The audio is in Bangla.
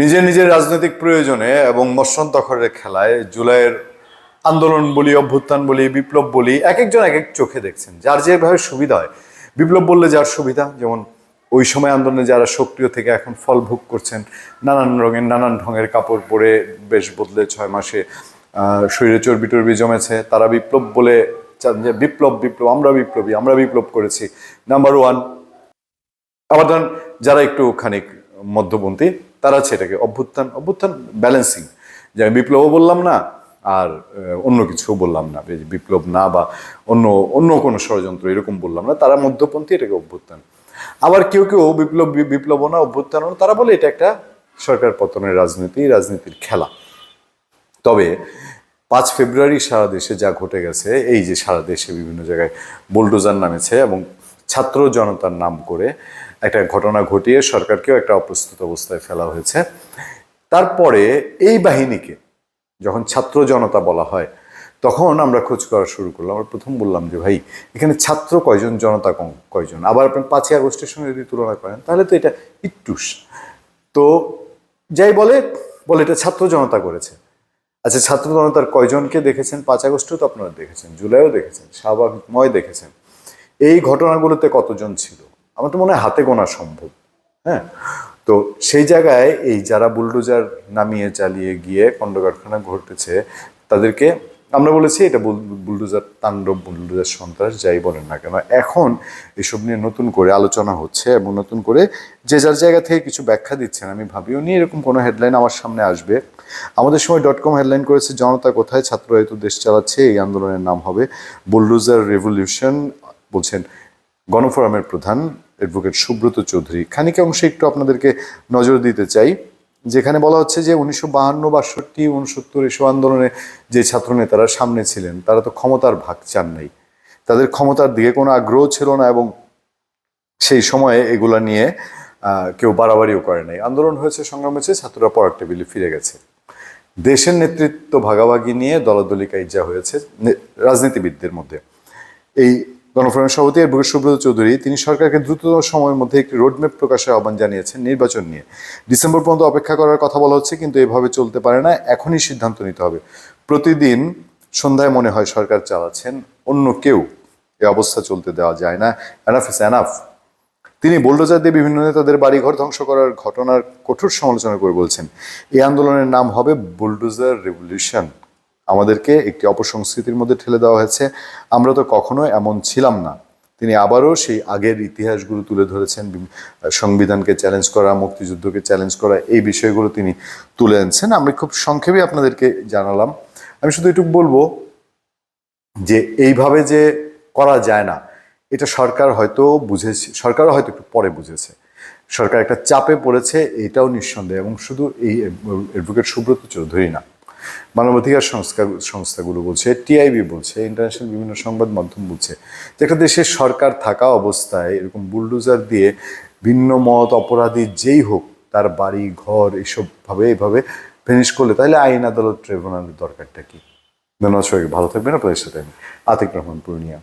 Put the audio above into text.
নিজের নিজের রাজনৈতিক প্রয়োজনে এবং মসন দখলের খেলায় জুলাইয়ের আন্দোলন বলি, অভ্যুত্থান বলি, বিপ্লব বলি, এক একজন এক এক চোখে দেখছেন। যার যেভাবে সুবিধা হয়। বিপ্লব বললে যার সুবিধা, যেমন ওই সময় আন্দোলনে যারা সক্রিয় থেকে এখন ফল ভোগ করছেন, নানান রঙের, নানান ঢঙের কাপড় পরে বেশ বদলে ছয় মাসে শরীরে চর্বি টর্বি জমেছে, তারা বিপ্লব বলে যে বিপ্লব বিপ্লব, আমরা বিপ্লবী, আমরা বিপ্লব করেছি। নাম্বার ওয়ান আবার ধরেন যারা একটু খানিক মধ্যপন্থী তারা আছে এটাকে অভ্যুত্থান অভ্যুত্থান ব্যালেন্সিং যে আমি বিপ্লবও বললাম না, আর অন্য কিছুও বললাম না। বিপ্লব না বা অন্য অন্য কোনো ষড়যন্ত্র এরকম বললাম না, তারা মধ্যপন্থী, এটাকে অভ্যুত্থান। আবার কেউ কেউ বিপ্লব বিপ্লব না অভ্যুত্থান তারা বলে এটা একটা সরকার পতনের রাজনীতি, রাজনীতির খেলা। তবে পাঁচ ফেব্রুয়ারি সারা দেশে যা ঘটে গেছে, এই যে সারা দেশে বিভিন্ন জায়গায় বুলডোজার নামেছে এবং ছাত্র জনতার নাম করে একটা ঘটনা ঘটিয়ে সরকারকেও একটা অপ্রস্তুত অবস্থায় ফেলা হয়েছে। তারপরে এই বাহিনীকে যখন ছাত্র জনতা বলা হয়, তখন আমরা খোঁজ করা শুরু করলাম। আমরা প্রথম বললাম যে, ভাই, এখানে ছাত্র কয়জন, জনতা কয়জন? আবার আপনি পাঁচই আগস্টের সঙ্গে যদি তুলনা করেন, তাহলে তো এটা ইট্টুস। তো যাই বলে বলে এটা ছাত্র জনতা করেছে। আচ্ছা ছাত্র জনতার কয়জনকে দেখেছেন? পাঁচ আগস্টও তো আপনারা দেখেছেন, জুলাইও দেখেছেন স্বাভাবিকময় দেখেছেন। এই ঘটনাগুলোতে কতজন ছিল? আমার তো মনে হয় হাতে গোনা সম্ভব হ্যাঁ? তো সেই জায়গায় এই যারা বুলডোজার নামিয়ে চালিয়ে গিয়ে খণ্ড কারখানা ঘটেছে, তাদেরকে আমরা বলেছি এটা বুল- বুলডোজার তাণ্ডব, বুলডোজার সন্ত্রাস, যাই বলেন না কেন। এখন এসব নিয়ে নতুন করে আলোচনা হচ্ছে এবং নতুন করে যে যার জায়গা থেকে কিছু ব্যাখ্যা দিচ্ছেন, আমি ভাবিও নি এরকম কোনো হেডলাইন আমার সামনে আসবে। আমাদের সময় ডট কম হেডলাইন করেছে, জনতা কোথায়? ছাত্র হয়তো দেশ চালাচ্ছে, এই আন্দোলনের নাম হবে বুলডোজার রেভলিউশন বলছেন গণফোরামের প্রধান অ্যাডভোকেট সুব্রত চৌধুরী। খানিক অংশে একটু আপনাদেরকে নজর দিতে চাই, যেখানে বলা হচ্ছে যে উনিশশো বাহান্ন, বাষট্টি, উনসত্তর এসব আন্দোলনে যে ছাত্রনেতারা সামনে ছিলেন, তারা তো ক্ষমতার ভাগ চান নাই। তাদের ক্ষমতার দিকে কোনো আগ্রহ ছিল না এবং সেই সময়ে এগুলা নিয়ে কেউ বাড়াবাড়িও করে নাই। আন্দোলন হয়েছে, সংগ্রাম হয়েছে, ছাত্ররা পড়ার টেবিলে ফিরে গেছে। দেশের নেতৃত্ব ভাগাভাগি নিয়ে দলাদলি কাইজা হয়েছে রাজনীতিবিদদের মধ্যে। এই গণফোরামের সভাপতি অ্যাডভোকেট সুব্রত চৌধুরী, তিনি সরকারকে দ্রুততম সময়ের মধ্যে একটি রোডম্যাপ প্রকাশের আহ্বান জানিয়েছেন নির্বাচন নিয়ে। ডিসেম্বর পর্যন্ত অপেক্ষা করার কথা বলা হচ্ছে, কিন্তু এভাবে চলতে পারে না। এখনই সিদ্ধান্ত নিতে হবে। প্রতিদিন সন্ধ্যায় মনে হয় সরকার চালাচ্ছেন, অন্য কেউ এ অবস্থা চলতে দেওয়া যায় না। এনাফ ইস এনাফ তিনি বুলডোজার দিয়ে বিভিন্ন নেতাদের বাড়িঘর ধ্বংস করার ঘটনার কঠোর সমালোচনা করে বলছেন, এই আন্দোলনের নাম হবে বুলডোজার রেভলিউশন। আমাদেরকে একটি অপসংস্কৃতির মধ্যে ঠেলে দেওয়া হয়েছে। আমরা তো কখনো এমন ছিলাম না। তিনি আবারও সেই আগের ইতিহাসগুলো তুলে ধরেছেন। সংবিধানকে চ্যালেঞ্জ করা, মুক্তিযুদ্ধকে চ্যালেঞ্জ করা, এই বিষয়গুলো তিনি তুলে এনেছেন। আমি খুব সংক্ষেপে আপনাদেরকে জানালাম। আমি শুধু একটু বলব যে এইভাবে যে করা যায় না, এটা সরকার হয়তো বুঝেছে সরকারও হয়তো একটু পরে বুঝেছে। সরকার একটা চাপে পড়েছে, এটাও নিঃসন্দেহ। এবং শুধু এই অ্যাডভোকেট সুব্রত চৌধুরী না মানবাধিকার সংস্থা, সংস্থাগুলো বলছে, টিআইবি বলছে ইন্টারন্যাশনাল বিভিন্ন সংবাদ মাধ্যম বলছে, যে একটা দেশের সরকার থাকা অবস্থায় এরকম বুলডোজার দিয়ে ভিন্ন মত, অপরাধী যেই হোক, তার বাড়ি, ঘর এইসবভাবে এইভাবে ফিনিশ করলে তাহলে আইন আদালত ট্রাইব্যুনালের দরকারটা কি? ধন্যবাদ সবাইকে, ভালো থাকবেন, আপনাদের সাথে আমি আতিক রহমান, পূর্ণিয়া।